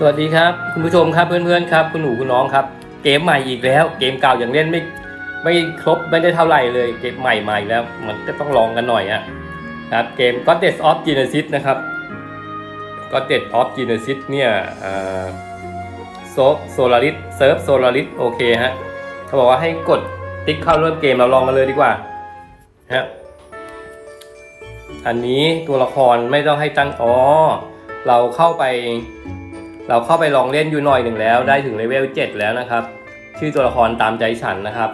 สวัสดีครับคุณผู้ชมครับเพื่อนๆครับคุณหนูคุณน้องครับ เกมใหม่อีกแล้ว เกมเก่าอย่างเล่นไม่ไม่ครบไม่ได้เท่าไหร่เลยเกมใหม่ใหม่แล้ว มันก็ต้องลองกันหน่อยอะครับเกม Goddess of Genesis นะครับ Goddess of Genesis เนี่ยโซโซลาริสเซิร์ฟโซลาริสโอเคฮะเขาบอกว่าให้กดติ๊กเข้าเร่มเกมเราลองกันเลยดีกว่าฮะอันนี้ตัวละครไม่ต้องให้ตั้งอ๋อเราเข้าไป เราเข้าไปลองเล่นอยู่หน่อยหนึ่งแล้ว ได้ถึงเลเวล7แล้วนะครับ ชื่อตัวละครตามใจฉันนะครับ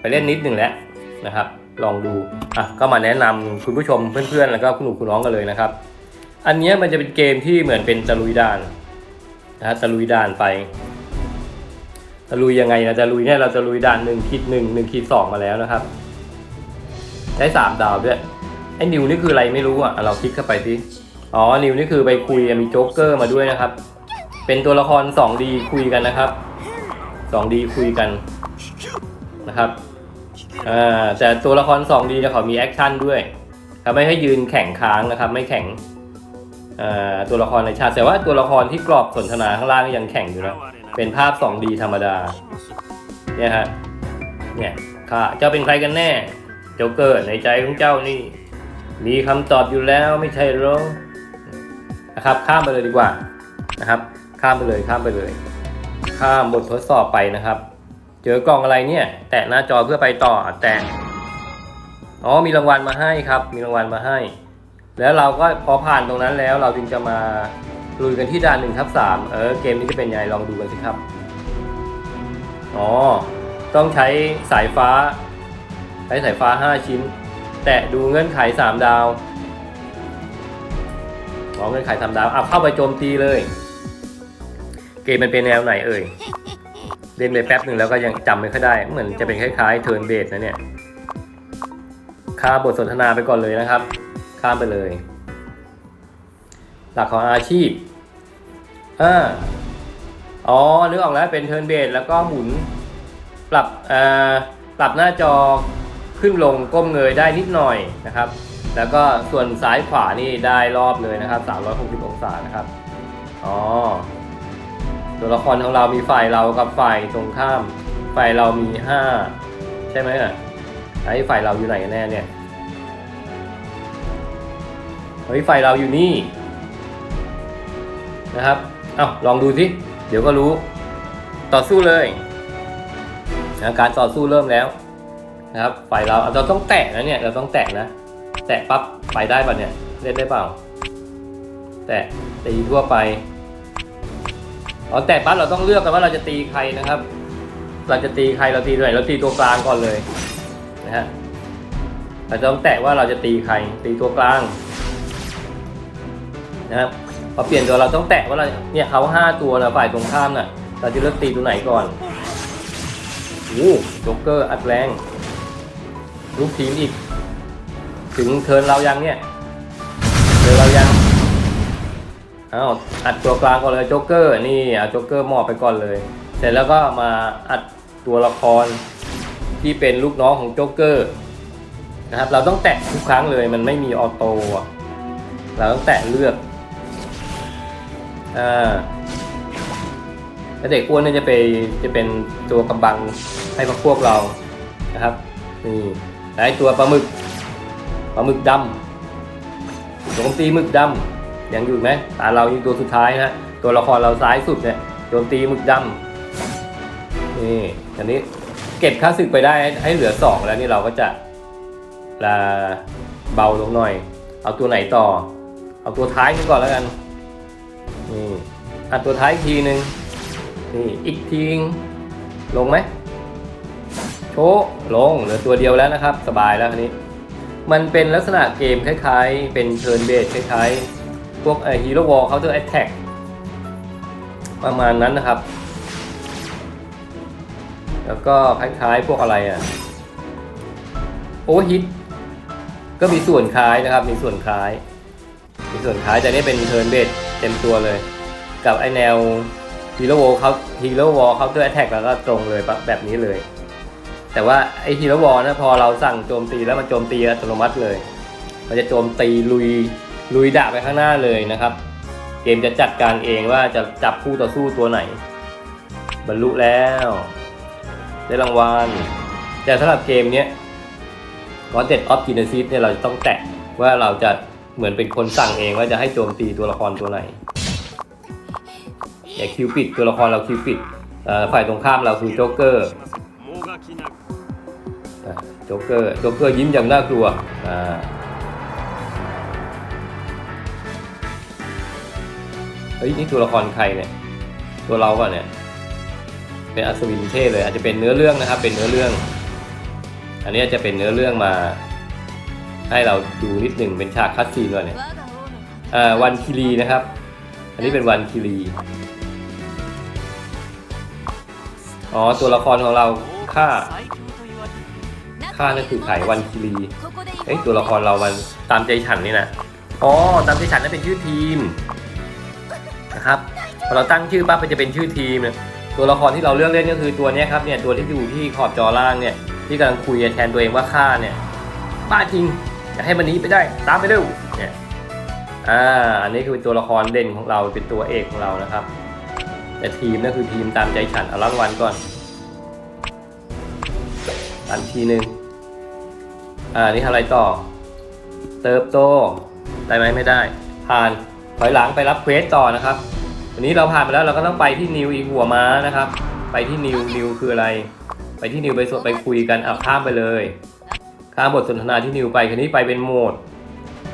ไปเล่นนิดหนึ่งแล้วนะครับ ลองดูอะก็มาแนะนำคุณผู้ชมเพื่อนๆ แล้วก็คุณหนูคุณน้องกันเลยนะครับ อันนี้มันจะเป็นเกมที่เหมือนเป็นตะลุยด่านนะฮะตะลุยด่านไปตะลุยยังไงนะตะลุยเนี่ยเราจะลุยด่านหนึ่งขีดหนึ่งหนึ่งขีดสองมาแล้วนะครับได้สามดาวด้วยไอ้นิวนี่คืออะไรไม่รู้อะเราคลิกเข้าไปสิอ๋อนิวนี่คือไปคุยมีโจ๊กเกอร์มาด้วยนะครับ เป็นตัวละคร 2D คุยกันนะครับ 2D คุยกันนะครับอ่าแต่ตัวละคร 2D เนี่ยเขามีแอคชั่นด้วยเขาไม่ให้ยืนแข่งค้างนะครับ ไม่แข่งอ่าตัวละครในชาติแต่ว่าตัวละครที่กรอบสนทนาข้างล่างยังแข่งอยู่นะเป็นภาพ 2D ธรรมดาเนี่ยฮะเนี่ยข้าเจ้าเป็นใครกันแน่โจ๊กเกอร์ในใจของเจ้านี่ มีคำตอบอยู่แล้วไม่ใช่หรอนะครับ ข้ามไปเลยดีกว่านะครับ ข้ามไปเลยข้ามไปเลย ข้ามบททดสอบไปนะครับ เจอกล่องอะไรเนี่ย แตะหน้าจอเพื่อไปต่อแตะอ๋อมีรางวัลมาให้ครับ มีรางวัลมาให้ แล้วเราก็พอผ่านตรงนั้นแล้วเราจึงจะมาลุยกันที่ด่านหนึ่งทับสามเออเกมนี้จะเป็นยังไงลองดูกันสิครับอ๋อต้องใช้สายฟ้า ใช้สายฟ้า 5 ชิ้น แตะดูเงื่อนไข 3 ดาวอ๋อเงื่อนไขสามดาวเอาเข้าไปโจมตีเลย เกมมันเป็นแนวไหนเอ่ย เล่นไปแป๊บหนึ่งแล้วก็ยังจำไม่ค่อยได้ เหมือนจะเป็นคล้ายๆเทิร์นเบสนะเนี่ยข้าบทสนทนาไปก่อนเลยนะครับ ข้ามไปเลย หลักของอาชีพอ่าอ๋อนึกออกแล้วเป็นเทิร์นเบสแล้วก็หมุนปรับอ่าปรับหน้าจอขึ้นลงก้มเงยได้นิดหน่อยนะครับ แล้วก็ส่วนซ้ายขวานี่ได้รอบเลยนะครับ 360 องศานะครับ อ๋อ ตัวละครของเรามีฝ่ายเรากับฝ่ายตรงข้าม ฝ่ายเรามี 5 ใช่ไหมอะไอ้ฝ่ายเราอยู่ไหนกันแน่เนี่ยเฮ้ยฝ่ายเราอยู่นี่นะครับเอ้าลองดูสิเดี๋ยวก็รู้ ต่อสู้เลยนะการต่อสู้เริ่มแล้วนะครับฝ่ายเราเราต้องแตะนะเนี่ยเราต้องแตะนะ แตะปั๊บไปได้ป่ะเนี่ยเล่นได้เปล่า แตะตีทั่วไป อ๋อแตะปั๊บเราต้องเลือกกันว่าเราจะตีใครนะครับ เราจะตีใครเราตีตัวไหนเราตีตัวกลางก่อนเลยนะฮะเราจะต้องแตะว่าเราจะตีใครตีตัวกลางนะครับพอเปลี่ยนตัวเราต้องแตะว่าเราเนี่ยเขาห้าตัวนะฝ่ายตรงข้ามน่ะเราจะเลือกตีตัวไหนก่อนโอ้โจ๊กเกอร์อัดแรงลูกทีมอีก ถึงเทินเรายังเนี่ยเทินเรายัง อ้าวอัดตัวกลางก่อนเลยโจ๊กเกอร์นี่เอาโจ๊กเกอร์มอบไปก่อนเลย เสร็จแล้วก็มาอัดตัวละครที่เป็นลูกน้องของโจ๊กเกอร์นะครับเราต้องแตะทุกครั้งเลยมันไม่มีออโต้เราต้องแตะเลือกอ่าแล้วเด็กอ้วนเนี่ยจะไปจะเป็นตัวกำบังให้พวกพวกเรานะครับนี่แล้วไอตัวปลาหมึกปลาหมึกดำโจมตีหมึกดำ ยังอยู่ไหมตาเรายู่ตัวสุดท้ายนะตัวละครเราซ้ายสุดเนี่ยโจมตีหมึกดำนี่อันนี้เก็บค่าศึกไปได้ให้เหลือสองแล้วนี่เราก็จะลาเบาลงหน่อย เอาตัวไหนต่อ เอาตัวท้ายนี้ก่อนแล้วกันนี่อัดตัวท้ายอีกทีหนึ่งนี่อีกทีงลงไหมโชลงเหลือตัวเดียวแล้วนะครับ สบายแล้วอันนี้ มันเป็นลักษณะเกมคล้าย ๆ เป็นเทิร์นเบสคล้ายๆ พวกไอฮีโร่วอลเคาน์เตอร์แอตแทกประมาณนั้นนะครับ แล้วก็คล้ายๆพวกอะไรอะโอฮิตก็มีส่วนคล้ายนะครับ มีส่วนคล้าย มีส่วนคล้ายแต่นี่เป็นเทิร์นเบสเต็มตัวเลย กับไอแนวฮีโร่วอลเขาฮีโร่วอลเขาตัวแอตแทกแล้วก็ตรงเลยแบบนี้เลย แต่ว่าไอฮีโร่วอลนะพอเราสั่งโจมตีแล้วมันโจมตีอัตโนมัติเลย มันจะโจมตีลุย ลุยดะไปข้างหน้าเลยนะครับ เกมจะจัดการเองว่าจะจับคู่ต่อสู้ตัวไหน บรรลุแล้ว ได้รางวัลแต่สำหรับเกมนี้ย g o d d e a d of Genesis เนี่ยเราจะต้องแตะว่าเราจะเหมือนเป็นคนสั่งเองว่าจะให้โจมตีตัวละครตัวไหนอย่างคิวปิดตัวละครเราคิวปิดฝ่ายตรงข้ามเราคือโจ๊กเกอร์โจ๊กเกอร์โจ๊กเกอร์ยิ้มอย่างน่ากลัวอ่า ฮ้ยนี่ตัวละครใครเนี่ย ตัวเราก่อนเนี่ย เป็นอัศวินเทพเลย อาจจะเป็นเนื้อเรื่องนะครับ เป็นเนื้อเรื่อง อันนี้จะเป็นเนื้อเรื่องมา ให้เราดูนิดหนึ่งเป็นฉากคัดซีนด้วยเนี่ยวันคิรีนะครับ อันนี้เป็นวันคิรี อ๋อตัวละครของเราค่าค่านั่นคือไขวันคิรี เอ้ตัวละครเรามันตามใจฉันนี่นะ อ๋อตามใจฉันนั่นเป็นชื่อทีม นะครับพอเราตั้งชื่อปั๊บมันจะเป็นชื่อทีมนะตัวละครที่เราเลือกเล่นก็คือตัวนี้ครับเนี่ยตัวที่อยู่ที่ขอบจอล่างเนี่ยที่กำลังคุยแทนตัวเองว่าฆ่าเนี่ยบ้าจริงอยากให้มันหนี้ไปได้ตามไปเร็วเนี่ยอ่าอันนี้คือตัวละครเด่นของเราเป็นตัวเอกของเรานะครับ แต่ทีมนั่นคือทีมตามใจฉันเอารางวัลก่อนอันทีหนึ่งอ่านี่อะไรต่อ เติบโตได้ไหมไม่ได้ผ่าน อยหลังไปรับเควสต่อนะครับวันนี้เราผ่านไปแล้วเราก็ต้องไปที่นิวอีกหัวม้านะครับ ไปที่นิวนิวคืออะไร ไปที่นิวไปสวดไปคุยกันอะข้ามไปเลยข้ามบทสนทนาที่นิวไปคันนี้ไปเป็นโหมด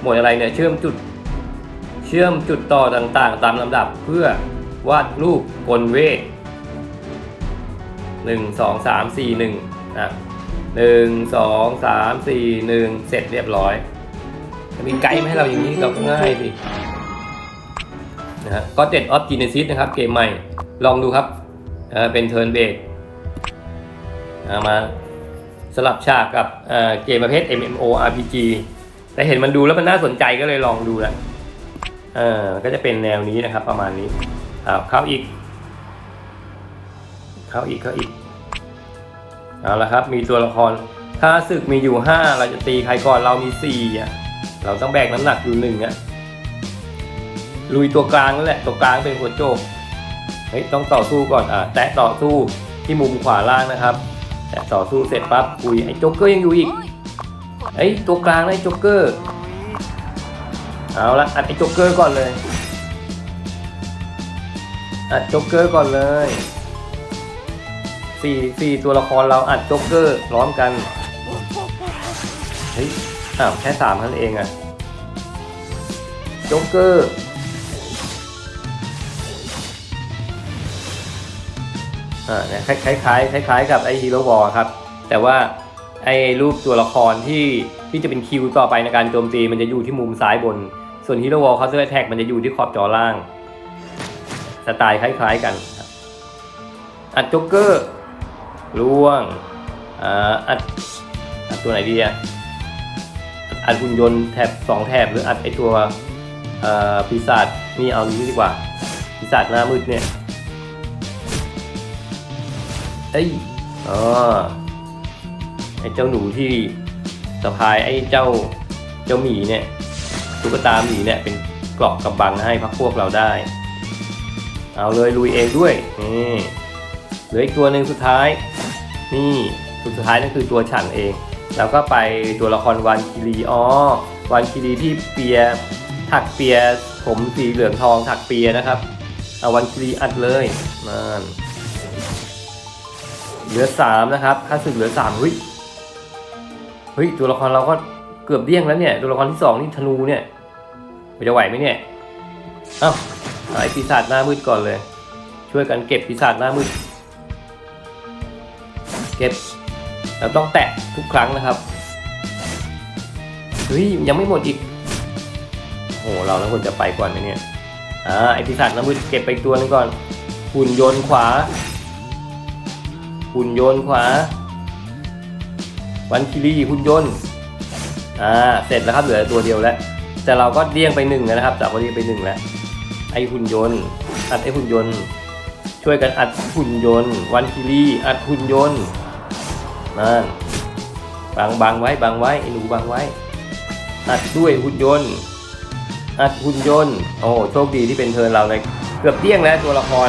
โหมดอะไรเนี่ยเชื่อมจุด เชื่อมจุดต่อต่างๆ ตามลำดับเพื่อวาดรูปกลเวทหนึ่งสองสามสี่หนึ่งอะหนึ่งสองสามสี่หนึ่งเสร็จเรียบร้อยมีไกด์มาให้เราอย่างนี้เราก็ง่ายสิ นะฮะก็เด็ดออฟจีเนซิสนะครับเกมใหม่ลองดูครับเเป็นเทิร์นเบรกมาสลับฉากกับเเกมประเภท MMO RPG แต่เห็นมันดูแล้วมันน่าสนใจก็เลยลองดูแล้วเออก็จะเป็นแนวนี้นะครับ ประมาณนี้อ้าเข้าอีก เข้าอีกเข้าอีกเอาละครับ มีตัวละครถ้าศึกมีอยู่ห้าเราจะตีใครก่อนเรามีสี่อะเราต้องแบกน้ำหนักอยู่หนึ่งอะ ลุยตัวกลางนั่นแหละตัวกลางเป็นหัวโจกเฮ้ยต้องต่อสู้ก่อนอะแตะต่อสู้ที่มุมขวาล่างนะครับ แตะต่อสู้เสร็จปั๊บคุยไอ้โจ๊กเกอร์ยังอยู่อีกเอ้ยตัวกลางนะไอ้โจ๊กเกอร์เอาละอัดไอ้โจ๊กเกอร์ก่อนเลยอัดโจ๊กเกอร์ก่อนเลยสี่สี่ตัวละครเราอัดโจ๊กเกอร์ร้อมกันเฮ้ยอ้าวแค่สามท่านั้นเองอะโจ๊กเกอร์ อ่าคล้ายคล้ายคล้ายๆกับไอฮีโร่วอลครับ แต่ว่าไอรูปตัวละครที่ที่จะเป็นคิวต่อไปในการโจมตีมันจะอยู่ที่มุมซ้ายบน ส่วนฮีโร่วอลคาเตอร์แท็กมันจะอยู่ที่ขอบจอล่าง สไตล์คล้าย ๆกันครับอัดโจ๊กเกอร์ล่วงอ่าอัดอัดตัวไหนดีอะอัดหุ่นยนต์แถบสองแถบหรืออัดไอตัวอ่อปีศาจนี่เอานี้ดีกว่าปีศาจหน้ามืดเนี่ย อ้ยอ๋อไอ้เจ้าหนูที่สะพายไอ้เจ้าเจ้าหมีเนี่ยตุ๊กตาหมีเนี่ยเป็นเกราะกำบังให้พักพวกเราได้ เอาเลยลุยเองด้วยนี่เหลืออีกตัวหนึ่งสุดท้าย นี่ตัวสุดท้ายนั่นคือตัวฉันเอง แล้วก็ไปตัวละครวันคิรีอ๋อวันคิรีที่เปียถักเปียผมสีเหลืองทองถักเปียนะครับเอาวันคิรีอัดเลยนั่น เหลือสามนะครับค่าศึกเหลือสามเฮ้ยเฮ้ยตัวละครเราก็เกือบเดี้ยงแล้วเนี่ย ตัวละครที่สองนี่ธนูเนี่ยมันจะไหวไหมเนี่ยเอ้าเอาไอ้ปีศาจหน้ามืดก่อนเลย ช่วยกันเก็บปีศาจหน้ามืด เก็บเราต้องแตะทุกครั้งนะครับเฮ้ยยังไม่หมดอีกโอ้โหเราแล้วควรจะไปก่อนไหมเนี่ยอ่าไอปีศาจหน้ามืดเก็บไปตัวนึงก่อนหุ่นยนต์ขวา หุ่นยนต์ขวา วันคิรีหุ่นยนต์ อ่า เสร็จแล้วครับเหลือตัวเดียวแล้ว แต่เราก็เลี่ยงไปหนึ่งนะครับ จากวันนี้ไปหนึ่งแล้ว ไอหุ่นยนต์ อัดไอหุ่นยนต์ ช่วยกันอัดหุ่นยนต์ วันคิรีอัดหุ่นยนต์นั่นบังบังไว้บังไว้ไอหนูบังไว้ อัดด้วยหุ่นยนต์ อัดหุ่นยนต์ โอ้โชคดีที่เป็นเธอเราเลยเกือบเตี้ยงแล้วตัวละคร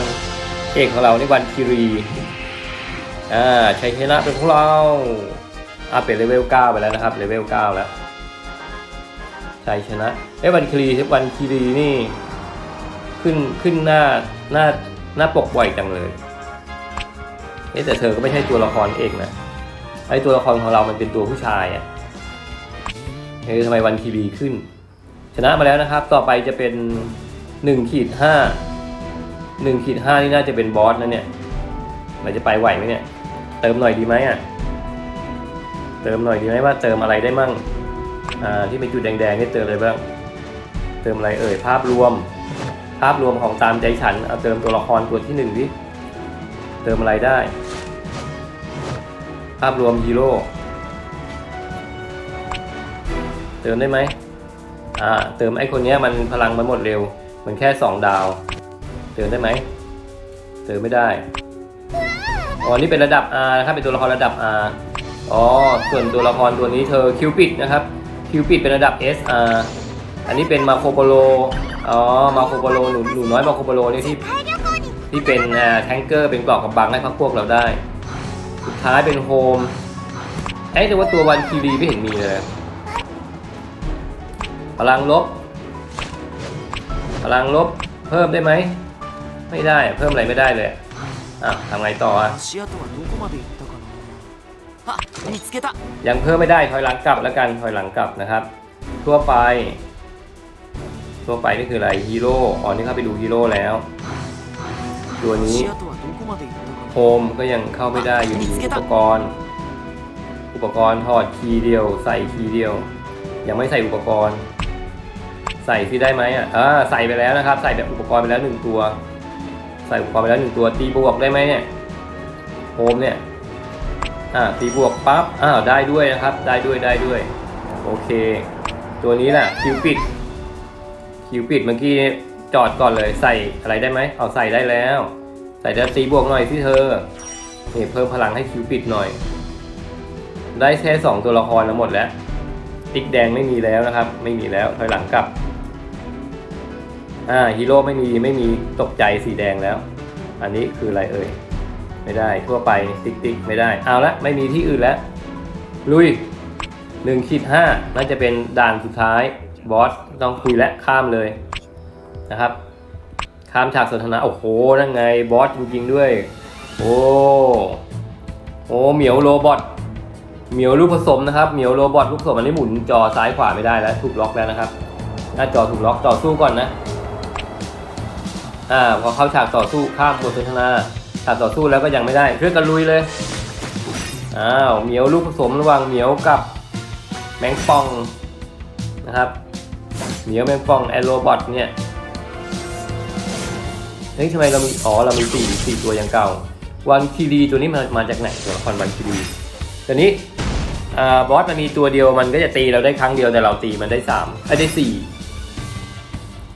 เอกของเราในวันคิรี อ่าชัยชนะเป็นของเราอ่าเป็นเลเวล9ไปแล้วนะครับเลเวล9แล้วชัยชนะเอ้ยวันคิรีวันคิรีนี่ ขึ้นขึ้นหน้าหน้าหน้าปกบ่อยจังเลยเอ๊แต่เธอก็ไม่ใช่ตัวละครเอกนะไอตัวละครของเรามันเป็นตัวผู้ชายอะ่ะเฮ้ยทำไมวันทีวีขึ้น ชนะมาแล้วนะครับ ต่อไปจะเป็นหนึ่งขีดห้าหนึ่งขีดห้านี่น่าจะเป็นบอสนะเนี่ยเราจะไปไหวไหมเนี่ย เติมหน่อยดีไหมอะ เติมหน่อยดีไหมว่าเติมอะไรได้มั่ง อ่า ที่เป็นจุดแดงๆนี่เติมอะไรบ้าง เติมอะไรเอ่ย ภาพรวม ภาพรวมของตามใจฉัน เอาเติมตัวละครตัวที่หนึ่งดิ เติมอะไรได้ ภาพรวมฮีโร่ เติมได้ไหมอ่า เติมไอ้คนนี้มันพลังมันหมดเร็ว มันแค่สองดาว เติมได้ไหม เติมไม่ได้ อ๋อ นี่เป็นระดับ R นะครับ เป็นตัวละครระดับ R อ๋อ ส่วนตัวละครตัวนี้เธอคิวปิดนะครับ คิวปิดเป็นระดับ SR อันนี้เป็นมาโคโปโล อ๋อ มาโคโปโลหนูหนูน้อยมาโคโปโลนี่ที่ที่เป็นแทงเกอร์เป็นกรอกกำบังให้พักพวกเราได้ สุดท้ายเป็นโฮมเอ้แต่ว่าตัววันคีรีไม่เห็นมีเลย พลังลบ พลังลบเพิ่มได้ไหม ไม่ได้เพิ่มอะไรไม่ได้เลย ทำไงต่อยังเพิ่มไม่ได้ถอยหลังกลับแล้วกันถอยหลังกลับนะครับ ทั่วไป ทั่วไปนี่คืออะไรฮีโร่อ๋อนี่เข้าไปดูฮีโร่แล้ว ตัวนี้โฮมก็ยังเข้าไม่ได้อยู่อุปกรณ์ อุปกรณ์ถอดคีเดียว ใส่คีเดียว ยังไม่ใส่อุปกรณ์ ใส่ที่ได้ไหมอะอ่าใส่ไปแล้วนะครับ ใส่แบบอุปกรณ์ไปแล้วหนึ่งตัว ใส่อุปกรณ์ไปแล้วหนึ่งตัวตีบวกได้ไหมเนี่ยโฮมเนี่ยอ่าตีบวกปั๊บอ้าวได้ด้วยนะครับ ได้ด้วยได้ด้วย โอเค ตัวนี้แหละคิวปิดคิวปิดเมื่อกี้จอดก่อนเลยใส่อะไรได้ไหมเอาใส่ได้แล้ว ใส่จะตีบวกหน่อยที่เธอนี่เพิ่มพลังให้คิวปิดหน่อย ได้แค่สองตัวละครแล้วหมดแล้ว ติ๊กแดงไม่มีแล้วนะครับ ไม่มีแล้วถอยหลังกลับ อ่าฮีโร่ไม่มีไม่มีตกใจสีแดงแล้ว อันนี้คืออะไรเอ่ย ไม่ได้ทั่วไปติ๊กติ๊กไม่ได้ เอาละไม่มีที่อื่นแล้ว ลุยหนึ่งขีดห้าน่าจะเป็นด่านสุดท้ายบอสต้องคุยและข้ามเลยนะครับ ข้ามฉากสนทนา โอ้โหนั่นไงบอสจริง ๆ ด้วย โอ้โอ้เหมียวโรบอทเหมียวลูกผสมนะครับเหมียวโรบอทลูกผสมอันนี้หมุนจอซ้ายขวาไม่ได้แล้ว ถูกล็อกแล้วนะครับ หน้าจอถูกล็อกต่อสู้ก่อนนะ อ่าพอเข้าฉากต่อสู้ข้ามบทสนทนาฉากต่อสู้แล้วก็ยังไม่ได้เพื่อกันลุยเลยอ้าวเหมียวลูกผสมระหว่างเหมียวกับแมงป่องนะครับเหมียวแมงป่องแอโรบอทเนี่ยเฮ้ยทำไมเรามีอ๋อเรามีสี่สี่ตัวอย่างเก่า วันคีรีตัวนี้มามาจากไหนตัวละครวันคีรีตัวนี้อ่าบอสมันมีตัวเดียวมันก็จะตีเราได้ครั้งเดียวแต่เราตีมันได้สามไอ้ได้สี่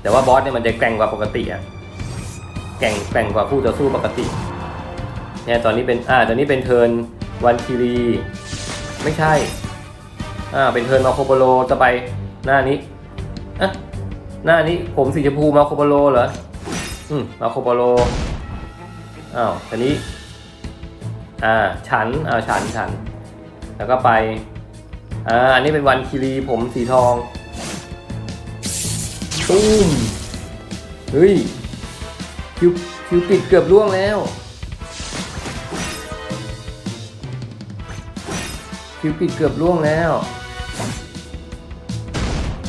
แต่ว่าบอสเนี่ยมันจะแกร่งกว่าปกติอะ แก่งแกร่งกว่าคู่ต่อสู้ปกติเนี่ยตอนนี้เป็นอ่าตอนนี้เป็นเทิร์นวันคีรี ไม่ใช่อ่าเป็นเทิร์นมาโคโปโลจะไปหน้านี้อะหน้านี้ผมสีชมพูมาโคโปโลเหรออืมมาโคโปโลอ้าวตอนนี้อ่าฉันอ่าฉันฉัน แล้วก็ไปอ่าอันนี้เป็นวันคีรีผมสีทองตุ้มเฮ้ย คิวคิวปิดเกือบล่วงแล้ว คิวปิดเกือบล่วงแล้ว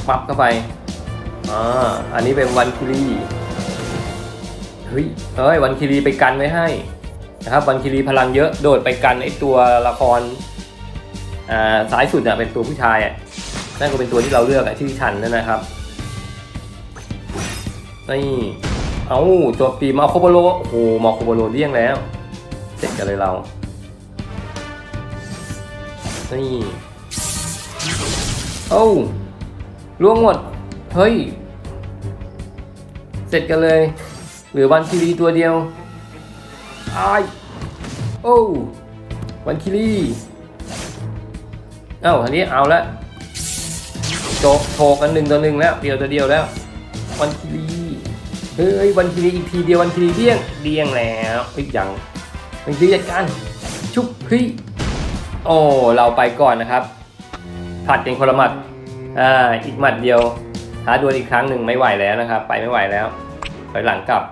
ปับเข้าไปอ่าอันนี้เป็นวันคีรีเฮ้ยเอ้ยวันคีรีไปกันไว้ให้นะครับวันคีรีพลังเยอะโดดไปกันไอตัวละครอ่าซ้ายสุดอะเป็นตัวผู้ชายอะนั่นก็เป็นตัวที่เราเลือกอะชื่อชันนั่นนะครับนี่ เอาจมตีมาโคโบโลโอ้โหมาโคโบโลเลี่ยงแล้วเสร็จกันเลยเรา นี่เอ้าล่วงหมด เฮ้ย เสร็จกันเลยเหลือวันคิรีตัวเดียวอายโอ้วันคิรีเอ้าอันนี้เอาละโจกโถกันหนึ่งต่อหนึ่งแล้วเดียวตัวเดียวแล้ววันคิรี เฮ้ยวันคิรีอีกทีเดียววันคิรีเดี้ยงเดี้ยงแล้วเฮ้ยยังวันคิรีจัดการชุบเฮ้ยโอ้เราไปก่อนนะครับผัดเกันคนละหมัดอ่าอีกหมัดเดียวหาดวลอีกครั้งหนึ่งไม่ไหวแล้วนะครับ ไปไม่ไหวแล้วถอยหลังกลับ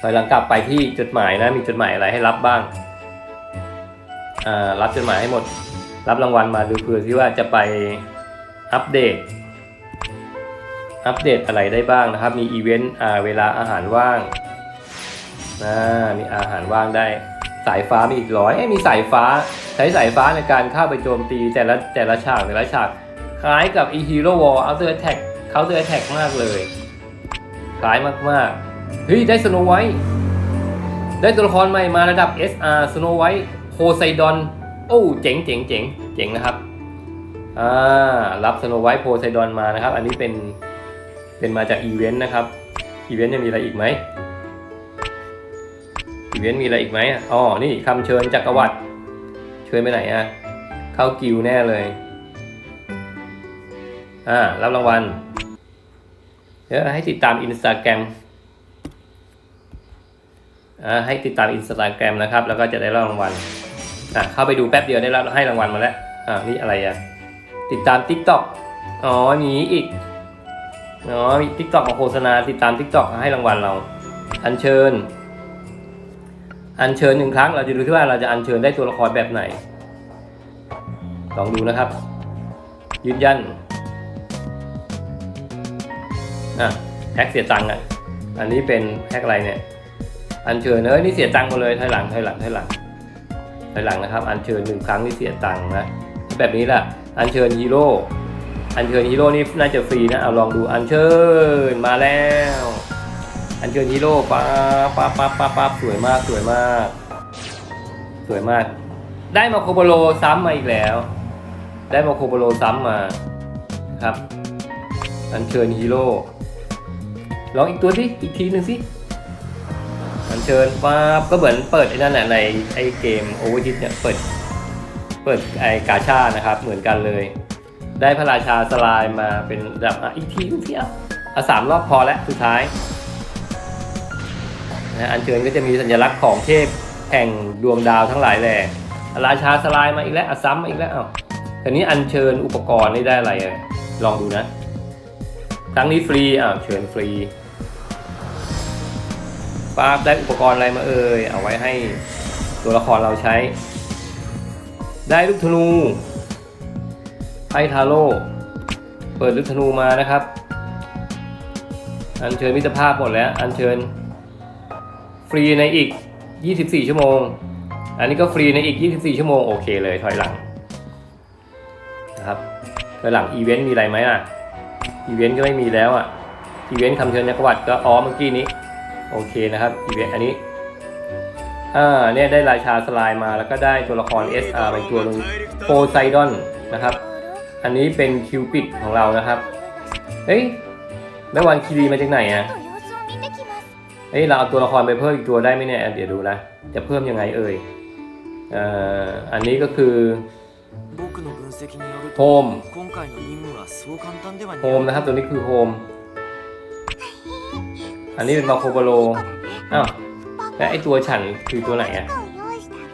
ถอยหลังกลับไปที่จดหมายนะ มีจดหมายอะไรให้รับบ้างอ่ารับจดหมายให้หมด รับรางวัลมาดูเผื่อที่ว่าจะไปอัปเดต อัปเดตอะไรได้บ้างนะครับ มีอีเวนต์เวลาอาหารว่างนะมีอาหารว่างได้ สายฟ้ามีอีกร้อยมีสายฟ้าใช้สายฟ้าในการเข้าไปโจมตีแต่ละแต่ละฉากแต่ละฉาก คล้ายกับอีฮีโร่วอลเอาเตอร์แท็กเขาเตอร์แท็กมากเลย คล้ายมากๆเฮ้ยได้สโนไวท์ได้ตัวละครใหม่มาระดับ SR สโนไวท์โพไซดอนโอ้เจ๋งเจ๋งเจ๋งเจ๋งนะครับอ่ารับสโนไวท์โพไซดอนมานะครับ อันนี้เป็น เป็นมาจากอีเวนต์นะครับ อีเวนต์ยังมีอะไรอีกไหมอีเวนต์มีอะไรอีกไหมอ๋อ นี่คำเชิญจักรวรรดิเชิญไปไหนอะเข้ากิวแน่เลย อ่า รับรางวัล เดี๋ยวให้ติดตามอินสตาแกรมอ่าให้ติดตามอินสตาแกรมนะครับ แล้วก็จะได้รับรางวัล อะ เข้าไปดูแป๊บเดียวได้รับให้รางวัลมาแล้ว อ่านี่อะไรอะติดตาม t ิ k t o k อ๋อมีอีก อ๋อมี t ิ k t o k มาโฆษณาติดตาม t ิ k t o k ให้รางวัลเรา อัญเชิญ อัญเชิญหนึ่งครั้ง เราจะดูที่ว่าเราจะอัญเชิญได้ตัวละครแบบไหน ลองดูนะครับ ยืนยันอะแพ็กเสียตังค์อะ อันนี้เป็นแพ็กอะไรเนี่ย อัญเชิญเอ้ยนี่เสียตังค์หมดเลยถอยหลังถอยหลังถอยหลังถอยหลังนะครับ อัญเชิญหนึ่งครั้งนี่เสียตังค์นะ แบบนี้แหละอัญเชิญฮีโร่ อัญเชิญฮีโร่นี่น่าจะฟรีนะเอาลองดูอัญเชิญมาแล้ว อัญเชิญฮีโร่ป๊าป๊าป๊าป๊าป๊าสวยมากสวยมาก สวยมาก ได้มาโคโบโลซ้ำมาอีกแล้ว ได้มาโคโบโลซ้ำมาครับ อัญเชิญฮีโร่ลองอีกตัวสิอีกทีหนึ่งสิอัญเชิญป๊าก็เหมือนเปิดไอ้นั่นแหละในไอ้เกมโอเวอร์ฮิตเนี่ยเปิด เปิดไอ้กาชานะครับเหมือนกันเลย ได้พระราชาสลายมาเป็นแบบอีกทีนึงสิอะอะสามรอบพอแล้วสุดท้ายนะอัญเชิญก็จะมีสัญลักษณ์ของเทพแห่งดวงดาวทั้งหลายแหล่ราชาสลายมาอีกแล้วอะซ้ำมาอีกแล้วอ้าวทีนี้อัญเชิญอุปกรณ์นี่ได้อะไรลองดูนะครั้งนี้ฟรีอ้าวเชิญฟรีป้าได้อุปกรณ์อะไรมาเอ่ยเอาไว้ให้ตัวละครเราใช้ ได้ลูกธนู ไพ่ทาโร่เปิดลูกธนูมานะครับ อัญเชิญมิตรภาพหมดแล้ว อัญเชิญ ฟรีในอีก 24 ชั่วโมง อันนี้ก็ฟรีในอีก 24 ชั่วโมง โอเคเลยถอยหลังนะครับถอยหลังอีเวนต์มีอะไรไหมอะ อีเวนต์ก็ไม่มีแล้วอะ อีเวนต์คำเชิญจักรวรรดิก็อ๋อเมื่อกี้นี้ โอเคนะครับอีเวนต์อันนี้อ่าเนี่ยได้ราชาสลายมาแล้วก็ได้ตัวละคร SR ไปตัวหนึงโพไซดอนนะครับ อันนี้เป็นคิวปิดของเรานะครับ เฮ้ยแม่วันคีรีมาจากไหนอะเฮ้ยเราเอาตัวละครไปเพิ่มอีกตัวได้ไหมเนี่ยเดี๋ยวดูนะ จะเพิ่มยังไงเอ่ยอันนี้ก็คือโฮมโฮมนะครับตัวนี้คือโฮมอันนี้เป็นมาโคโบโลอ้าวแล้วไอตัวฉันคือตัวไหนอะ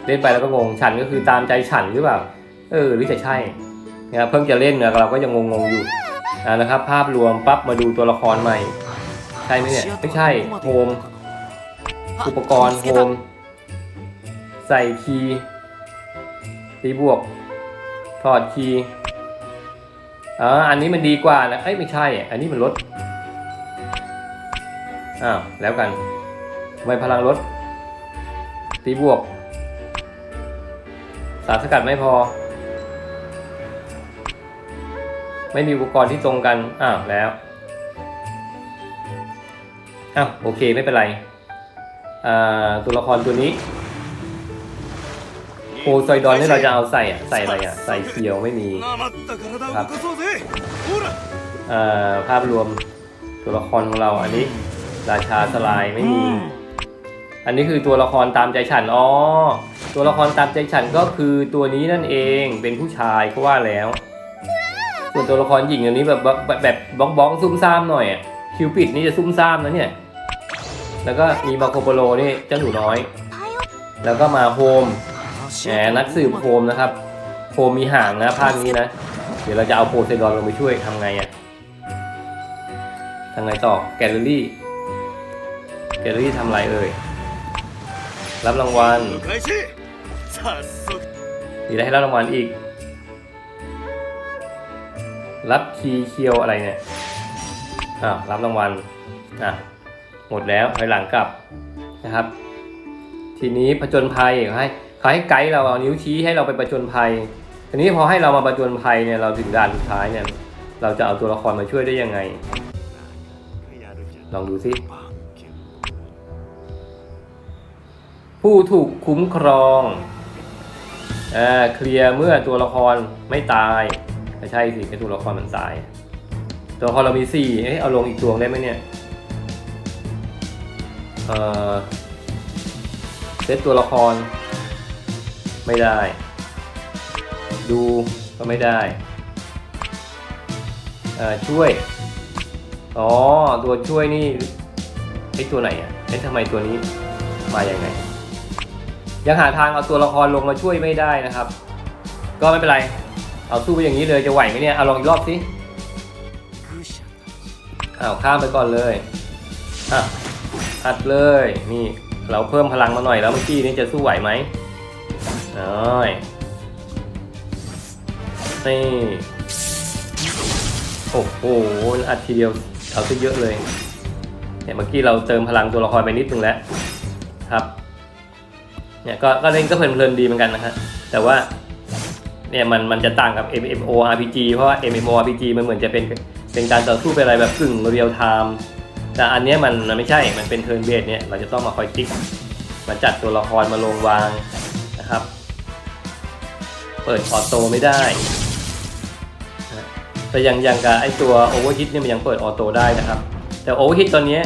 เล่นไปแล้วก็งงฉันก็คือตามใจฉันหรือเปล่า เออหรือจะใช่ นะเพิ่งจะเล่นนะเราก็ยังงงๆอยู่นะครับ ภาพรวมปั๊บมาดูตัวละครใหม่ ใช่ไหมเนี่ย ไม่ใช่โฮมอุปกรณ์โฮมใส่คีย์ตีบวกถอดคีย์อ่าอันนี้มันดีกว่านะเอ้ยไม่ใช่ อันนี้มันลดอ้าวแล้วกันไมพลังลดตีบวก สารสกัดไม่พอ ไม่มีอุปกรณ์ที่ตรงกันอ้าวแล้วอ้าวโอเคไม่เป็นไรตัวละครตัวนี้โคซอยดอนนี่เราจะเอาใส่อะใส่อะไรอะใส่เขียวไม่มีครับภาพรวมตัวละครของเราอันนี้ ราชาสลายไม่มี อันนี้คือตัวละครตามใจฉันอ๋อตัวละครตามใจฉันก็คือตัวนี้นั่นเองเป็นผู้ชายก็ว่าแล้ว ส่วนตัวละครหญิงอันนี้แบบแบบบบบ้องๆซุ่มซ่ามหน่อยอะคิวปิดนี่จะซุ่มซ่ามนะเนี่ย แล้วก็มีมาโคโปโลนี่เจ้าหนูน้อย แล้วก็มาโฮมแหมนักสืบโฮมนะครับโฮมมีห่างนะภาคนี้นะ เดี๋ยวเราจะเอาโพเซดอนลงไปช่วยทำไงอะทำไงต่อแกลเลอรี่ แกลเลอรี่ทำไรเอ่ย รับรางวัลมีอะไรให้รับรางวัลอีก รับคีเคียวอะไรเนี่ยอ่ารับรางวัลอะหมดแล้วถอยหลังกลับนะครับ ทีนี้ประจนภัยให้เขาให้ไกด์เราเอานิ้วชี้ให้เราไปประจนภัย ทีนี้พอให้เรามาประจนภัยเนี่ยเราถึงด่านสุดท้ายเนี่ย เราจะเอาตัวละครมาช่วยได้ยังไง ลองดูสิผู้ถูกคุ้มครอง เคลียร์เมื่อตัวละครไม่ตาย ไม่ใช่สิแค่ตัวละครมันตาย ตัวละครเรามีสี่เอ๊ะเอาลงอีกดวงได้ไหมเนี่ยเอ่อเซตตัวละคร ไม่ได้ ดูก็ไม่ได้เอ่อช่วย อ๋อ ตัวช่วยนี่ไอตัวไหนอะเอ๊ะทำไมตัวนี้มาอย่างไง ยังหาทางเอาตัวละครลงมาช่วยไม่ได้นะครับ ก็ไม่เป็นไร เอาสู้ไปอย่างนี้เลยจะไหวไหมเนี่ยเอาลองอีกรอบสิ愚者อ้าวข้ามไปก่อนเลยอะอัดเลยนี่เราเพิ่มพลังมาหน่อยแล้วเมื่อกี้นี้จะสู้ไหวไหมน้อยนี่โอ้โหอัดทีเดียวเอาซะเยอะเลยเนี่ยเมื่อกี้เราเติมพลังตัวละครไปนิดนึงแล้วครับเนี่ยก็ก็เล่นก็เพลินๆดีเหมือนกันนะฮะแต่ว่า เนี่ยมันมันจะต่างกับ MMO RPG เพราะว่า MMO RPG มันเหมือนจะเป็นเป็นการต่อสู้เป็นอะไรแบบกึ่งเรียลไทม์แต่อันนี้มันมันไม่ใช่ มันเป็นเทิร์นเบสเนี่ยเราจะต้องมาคอยติ๊กมาจัดตัวละครมาลงวางนะครับ เปิดออโต้ไม่ได้แต่ยังยังกับไอตัวโอเวอร์ฮิตเนี่ยมันยังเปิดออโต้ได้นะครับ แต่โอเวอร์ฮิตตอนนี้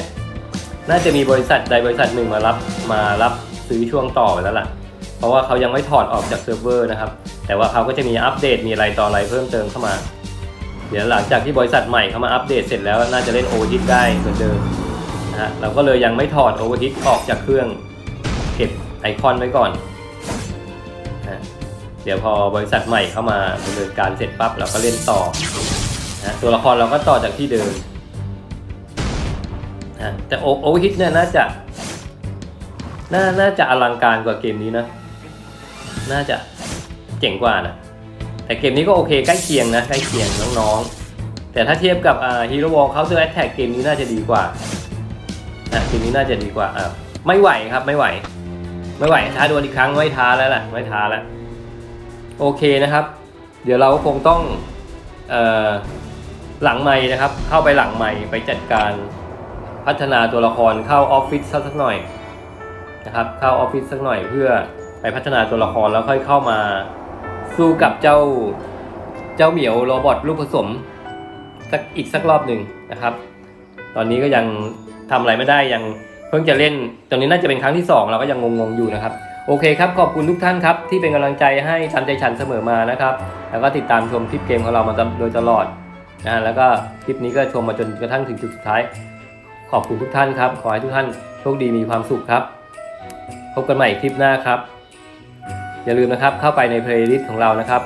น่าจะมีบริษัทใดบริษัทหนึ่งมารับมารับซื้อช่วงต่อไปแล้วล่ะ เพราะว่าเขายังไม่ถอดออกจากเซิร์ฟเวอร์นะครับ แต่ว่าเขาก็จะมีอัปเดตมีอะไรต่ออะไรเพิ่มเติมเข้ามา เดี๋ยวหลังจากที่บริษัทใหม่เข้ามาอัปเดตเสร็จแล้วน่าจะเล่นโอเวอร์ฮิตได้เหมือนเดิมนะฮะเราก็เลยยังไม่ถอดโอเวอร์ฮิตออกจากเครื่องเก็บไอคอนไว้ก่อนนะเดี๋ยวพอบริษัทใหม่เข้ามาดำเนินการเสร็จปั๊บเราก็เล่นต่อนะตัวละครเราก็ต่อจากที่เดิมนะแต่โอเวอร์ฮิตเนี่ยน่าจะน่าน่าจะอลังการกว่าเกมนี้นะ น่าจะ เจ๋งกว่านะแต่เกมนี้ก็โอเคใกล้เคียงนะใกล้เคียงน้องๆ แต่ถ้าเทียบกับฮีโร่วอลเขาเซอร์แอตแทกเกมนี้น่าจะดีกว่านะเกมนี้น่าจะดีกว่าอ่าไม่ไหวครับไม่ไหว ไม่ไหวท้าดวลอีกครั้งไม่ท้าแล้วล่ะไม่ท้าแล้วโอเคนะครับ เดี๋ยวเราคงต้องออหลังไม้นะครับ เข้าไปหลังไม้ไปจัดการพัฒนาตัวละครเข้าออฟฟิศสักหน่อยนะครับเข้าออฟฟิศสักหน่อยเพื่อไปพัฒนาตัวละครแล้วค่อยเข้ามา สู้กับเจ้าเจ้าเหมียวโรบอทลูกผสมสักอีกสักรอบหนึ่งนะครับ ตอนนี้ก็ยังทำอะไรไม่ได้ยังเพิ่งจะเล่นตอนนี้น่าจะเป็นครั้งที่สองเราก็ยังงงๆอยู่นะครับโอเคครับขอบคุณทุกท่านครับที่เป็นกำลังใจให้ทันใจฉันเสมอมานะครับแล้วก็ติดตามชมคลิปเกมของเรามาโดยตลอดนะแล้วก็คลิปนี้ก็ชมมาจนกระทั่งถึงจุดสุดท้าย ขอบคุณทุกท่านครับ ขอให้ทุกท่านโชคดีมีความสุขครับ พบกันใหม่คลิปหน้าครับ อย่าลืมนะครับเข้าไปในเพลย์ลิสต์ของเรานะครับ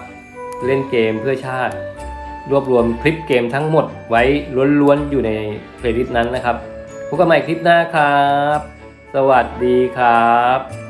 เล่นเกมเพื่อชาติ รวบรวมคลิปเกมทั้งหมดไว้ล้วนๆอยู่ในเพลย์ลิสต์นั้นนะครับพบกันใหม่คลิปหน้าครับ สวัสดีครับ